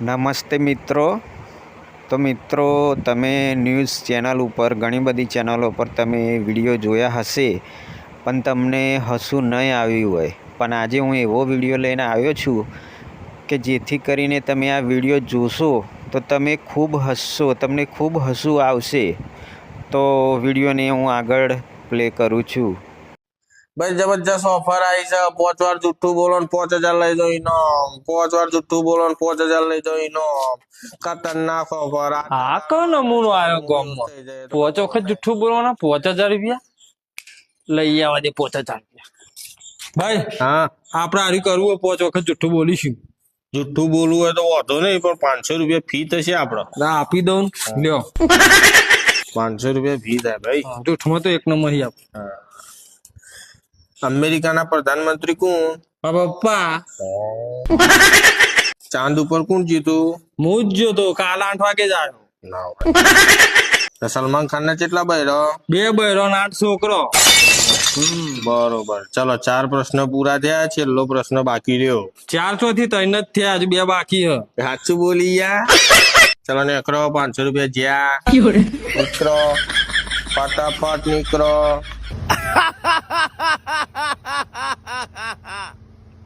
નમસ્તે મિત્રો. તો મિત્રો, તમે ન્યૂઝ ચેનલ ઉપર, ઘણી બધી ચેનલો પર તમે વીડિયો જોયા હશે, પણ તમને હસવું નહીં આવ્યું હોય. પણ આજે હું એવો વીડિયો લઈને આવ્યો છું કે જેથી કરીને તમે આ વીડિયો જોશો, તો તમે ખૂબ હસશો, તમને ખૂબ હસવું આવશે. તો વિડીયોને હું આગળ પ્લે કરું છું. ભાઈ જબરજસ્ત ઓફર આવી છે. પાંચ વાર જુઠ્ઠું બોલો ને પાંચ હજાર લઈ જાઓ ઇનામ પાંચ વાર જુઠ્ઠું બોલો ને પાંચ હજાર લઈ જાઓ ઇનામ ખતરનાક ઓફર આ કયો નમૂનો આવ્યો ગામમાં? પોચ વખત જુઠ્ઠું બોલવાના? પોચ હજાર રૂપિયા? લઈ આવવા દે પોચ હજાર રૂપિયા. ભાઈ હા. આપણે આવી કરવું હોય પોચ વખત જુઠ્ઠું બોલીશું. જુઠ્ઠું બોલવું હોય તો વાંધો નહીં પણ પાંચસો રૂપિયા ફી થશે આપડે. ના આપી દઉં ને. લ્યો. પાંચસો રૂપિયા ફી થાય ભાઈ. જુઠ્ઠમાં તો એક નંબર આપ. અમેરિકાના પ્રધાનમંત્રી કોણ? પપ્પા. ચાંદ ઉપર કોણ જીતું? હું જ જોતો. કાલ આઠ વાગે જ આવ્યો ના હોય. સલમાન ખાન ના કેટલા બહેરો બે બહેરો ને આઠ છોકરો. બરોબર. ચલો ચાર પ્રશ્ન પૂરા થયા. છેલ્લો પ્રશ્ન બાકી રહ્યો. ચારસો થી ત્રણ જ થયા. હજુ બે બાકી હ. સાચું બોલી યા ચલો નીકળો. પાંચસો રૂપિયા જ્યાં. નીકળો. ફટાફટ નીકળો.